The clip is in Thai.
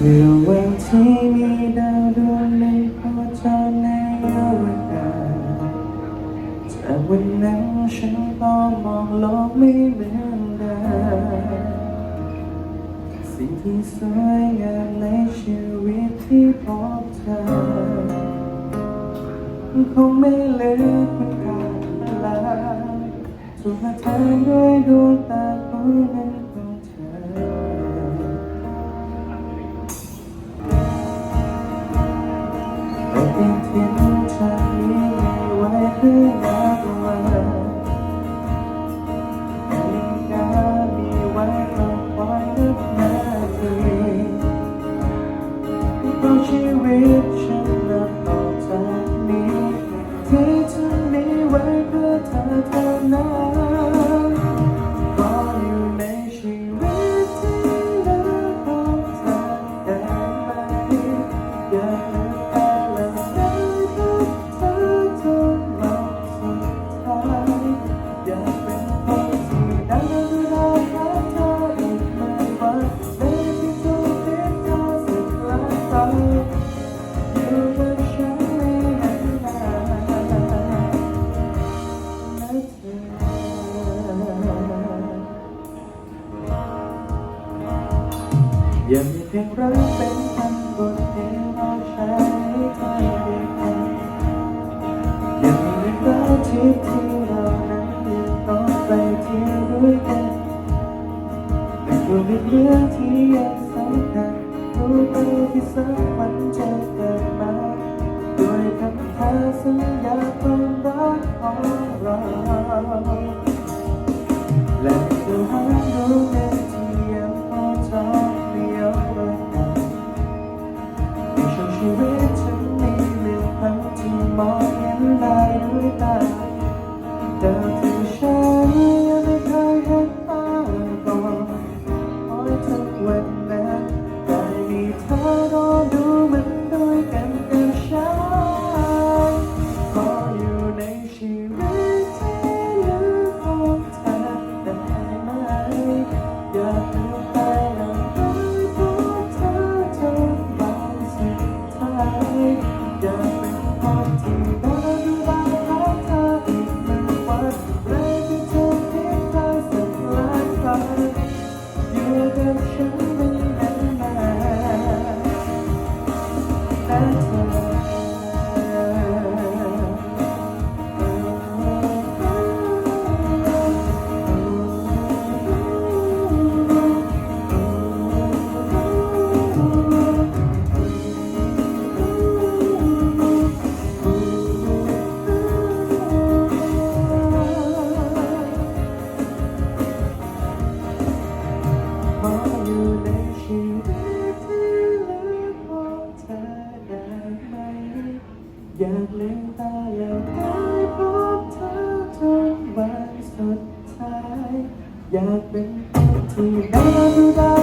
เมื่อวันที่มีดาวดวงหนึ่งโคจรในอวกาศจากวันนั้นฉันก็มองโลกไม่เหมือนเดิมสิ่งที่สวยงามในชีวิตที่พบเธอคงไม่เหลือคุณค่าล้วถูกมาแทนด้วยดวงตาคู่นั้น ฏิทินฉันนี้มีไว้เพื่อนับวันนาฬิกามีไว้รอคอยนับนาทีเพราะชีวิตฉันนับต่อจากนี้ที่จะมีไว้เพื่อเธอเท่านั้นขออยู่ในชีวิตที่เหลือของเธอได้ไหมอยาก ย่ามีเพียงรักเป็นคำบทเดียวเราใช้ใครได้กันอย่ามีเรื่องราวที่ที่เรานั้นยังต้องไปที่ด้วยกันแต่ก็มีเรื่องที่ยังสำคัญรู้ไปที่สักวันจะเกิดมาด้วยคำท้าสัญญาความรักของเรา ได้ด้วยตาเดิน อยากลืมตาแล้วได้พบเธอทุกวันสุดท้าย อยากเป็นคนที่ได้ดูแล